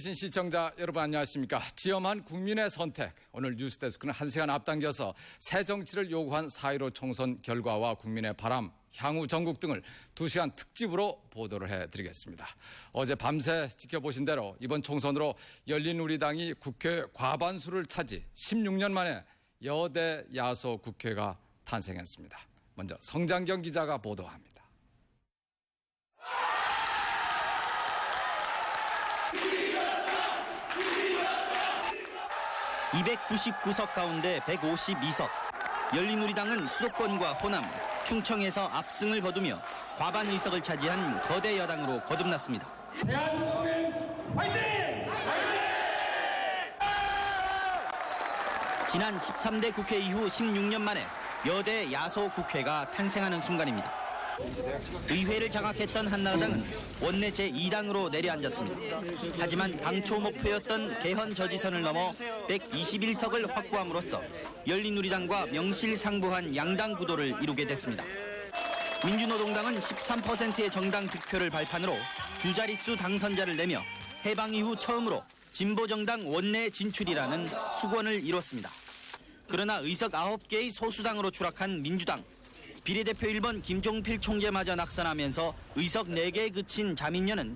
신 시청자 여러분 안녕하십니까. 지엄한 국민의 선택. 오늘 뉴스데스크는 한 시간 앞당겨서 새 정치를 요구한 4.15 총선 결과와 국민의 바람, 향후 전국 등을 두시간 특집으로 보도를 해드리겠습니다. 어제 밤새 지켜보신 대로 이번 총선으로 열린우리당이 국회 과반수를 차지 16년 만에 여대 야소 국회가 탄생했습니다. 먼저 성장경 기자가 보도합니다. 299석 가운데 152석. 열린우리당은 수도권과 호남, 충청에서 압승을 거두며 과반 의석을 차지한 거대 여당으로 거듭났습니다. 지난 13대 국회 이후 16년 만에 여대 야소 국회가 탄생하는 순간입니다. 의회를 장악했던 한나라당은 원내 제2당으로 내려앉았습니다. 하지만 당초 목표였던 개헌 저지선을 넘어 121석을 확보함으로써 열린우리당과 명실상부한 양당 구도를 이루게 됐습니다. 민주노동당은 13%의 정당 득표를 발판으로 두 자릿수 당선자를 내며 해방 이후 처음으로 진보정당 원내 진출이라는 수권을 이뤘습니다. 그러나 의석 9개의 소수당으로 추락한 민주당. 비례대표 1번 김종필 총재마저 낙선하면서 의석 4개에 그친 자민련은